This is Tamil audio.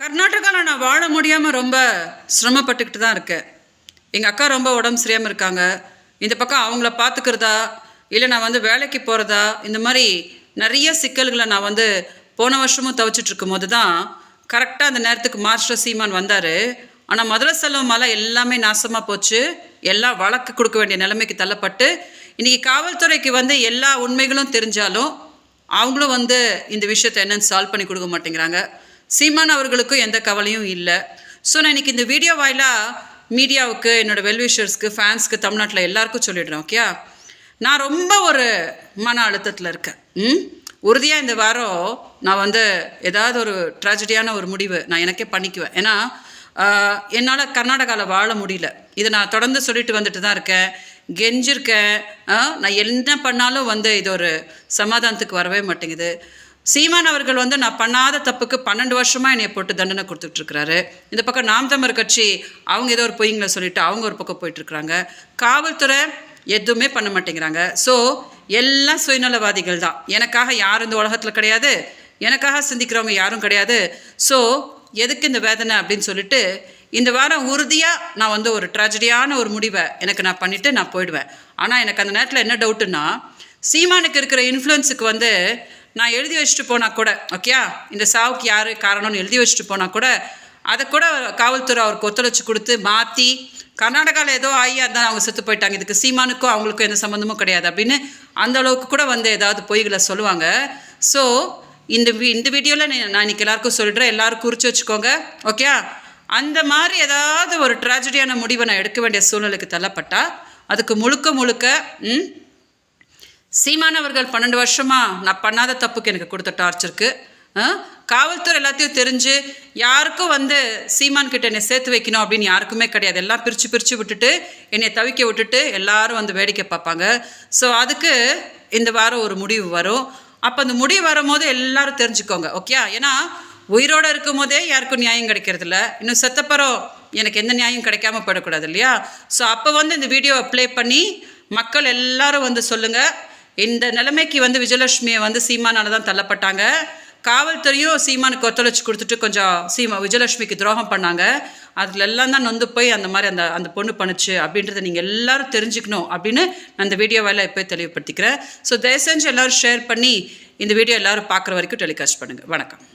கர்நாடகாவில் நான் வாழ முடியாமல் ரொம்ப சிரமப்பட்டுக்கிட்டு தான் இருக்கேன். எங்கள் அக்கா ரொம்ப உடம்பு சரியாமல் இருக்காங்க. இந்த பக்கம் அவங்கள பார்த்துக்கிறதா இல்லை நான் வந்து வேலைக்கு போகிறதா இந்த மாதிரி நிறைய சிக்கல்களை நான் வந்து போன வருஷமும் தவிச்சிட்டு இருக்கும்போது தான் கரெக்டாக அந்த நேரத்துக்கு மாஸ்டர் சீமான் வந்தார். ஆனால் மதுரை செல்வம் மலை எல்லாமே நாசமாக போச்சு. எல்லாம் வழக்கு கொடுக்க வேண்டிய நிலைமைக்கு தள்ளப்பட்டு இன்றைக்கி காவல்துறைக்கு வந்து எல்லா உண்மைகளும் தெரிஞ்சாலும் அவங்களும் வந்து இந்த விஷயத்தை என்னென்னு சால்வ் பண்ணி கொடுக்க மாட்டேங்கிறாங்க. சீமான் அவர்களுக்கும் எந்த கவலையும் இல்லை. ஸோ நான் இன்னைக்கு இந்த வீடியோ வாயிலாக மீடியாவுக்கு என்னோட வெல்விஷர்ஸ்க்கு ஃபேன்ஸ்க்கு தமிழ்நாட்டில் எல்லாருக்கும் சொல்லிடுறேன் ஓகே நான் ரொம்ப ஒரு மன அழுத்தத்தில் இருக்கேன். ம்? உறுதியாக இந்த வாரம் நான் வந்து ஏதாவது ஒரு ட்ராஜடியான ஒரு முடிவு நான் எனக்கே பண்ணிக்குவேன். ஏன்னா என்னால் கர்நாடகாவில் வாழ முடியல. இதை நான் தொடர்ந்து சொல்லிட்டு வந்துட்டு தான் இருக்கேன். கெஞ்சிருக்கேன். ஆ, நான் என்ன பண்ணாலும் வந்து இது ஒரு சமாதானத்துக்கு வரவே மாட்டேங்குது. சீமான் அவர்கள் வந்து நான் பண்ணாத தப்புக்கு பன்னெண்டு வருஷமாக என்னை போட்டு தண்டனை கொடுத்துட்ருக்கிறாரு. இந்த பக்கம் நாம் தமிழர் கட்சி அவங்க ஏதோ ஒரு பொய்ங்களை சொல்லிட்டு அவங்க ஒரு பக்கம் போயிட்டுருக்குறாங்க காவல்துறை எதுவுமே பண்ண மாட்டேங்கிறாங்க. ஸோ எல்லாம் சுயநலவாதிகள் தான். எனக்காக யாரும் இந்த உலகத்தில் கிடையாது. எனக்காக சிந்திக்கிறவங்க யாரும் கிடையாது. ஸோ எதுக்கு இந்த வேதனை? அப்படின்னு சொல்லிட்டு இந்த வாரம் உறுதியாக நான் வந்து ஒரு ட்ராஜடியான ஒரு முடிவை எனக்கு நான் பண்ணிவிட்டு நான் போயிடுவேன். ஆனால் எனக்கு அந்த நேரத்தில் என்ன டவுட்டுன்னா சீமானுக்கு இருக்கிற இன்ஃப்ளூயன்ஸுக்கு வந்து நான் எழுதி வச்சுட்டு போனால் கூட ஓகேயா இந்த சாவுக்கு யார் காரணம்னு எழுதி வச்சுட்டு போனால் கூட அதை கூட காவல்துறை அவருக்கு ஒத்துழைச்சி கொடுத்து மாற்றி கர்நாடகாவில் ஏதோ ஆகி அதான் அவங்க செத்து போயிட்டாங்க. இதுக்கு சீமானுக்கும் அவங்களுக்கும் எந்த சம்மந்தமும் கிடையாது அப்படின்னு அந்த அளவுக்கு கூட வந்து ஏதாவது பொய்களை சொல்லுவாங்க. ஸோ இந்த இந்த வீடியோவில் நான் இன்னைக்கு எல்லாருக்கும் சொல்கிறேன் எல்லாரும் குறித்து வச்சுக்கோங்க ஓகே அந்த மாதிரி ஏதாவது ஒரு ட்ராஜடியான முடிவை நான் எடுக்க வேண்டிய சூழ்நிலைக்கு தள்ளப்பட்டா அதுக்கு முழுக்க முழுக்க ம் சீமான் அவர்கள் பன்னெண்டு வருஷமாக நான் பண்ணாத தப்புக்கு எனக்கு கொடுத்த டார்ச்சருக்கு ஆ? காவல்துறை எல்லாத்தையும் தெரிஞ்சு யாருக்கும் வந்து சீமான் கிட்ட என்னை சேர்த்து வைக்கணும் அப்படின்னு யாருக்குமே கிடையாது. எல்லாம் பிரித்து பிரித்து விட்டுட்டு என்னை தவிக்க விட்டுட்டு எல்லாரும் வந்து வேடிக்கை பார்ப்பாங்க. ஸோ அதுக்கு இந்த வாரம் ஒரு முடிவு வரும். அப்போ அந்த முடிவு வரும்போது எல்லாரும் தெரிஞ்சுக்கோங்க ஓகே ஏன்னா உயிரோடு இருக்கும் போதே யாருக்கும் நியாயம் கிடைக்கிறதில்ல. இன்னும் செத்தப்பறம் எனக்கு எந்த நியாயம் கிடைக்காம போயிடக்கூடாது இல்லையா? ஸோ அப்போ வந்து இந்த வீடியோவை ப்ளே பண்ணி மக்கள் எல்லாரும் வந்து சொல்லுங்கள் இந்த நிலைமைக்கு வந்து விஜயலட்சுமியை வந்து சீமானால தான் தள்ளப்பட்டாங்க. காவல்துறையும் சீமானுக்கு ஒத்துழைச்சி கொடுத்துட்டு கொஞ்சம் சீமா விஜயலட்சுமிக்கு துரோகம் பண்ணாங்க. அதில் எல்லாம் தான் நொந்து போய் அந்த மாதிரி அந்த அந்த பொண்ணு பண்ணுச்சு அப்படின்றத நீங்கள் எல்லாரும் தெரிஞ்சுக்கணும் அப்படின்னு நான் இந்த வீடியோவால் இப்போ தெளிவுபடுத்திக்கிறேன். ஸோ தயவு செஞ்சு எல்லோரும் ஷேர் பண்ணி இந்த வீடியோ எல்லோரும் பார்க்குற வரைக்கும் டெலிகாஸ்ட் பண்ணுங்கள் வணக்கம்.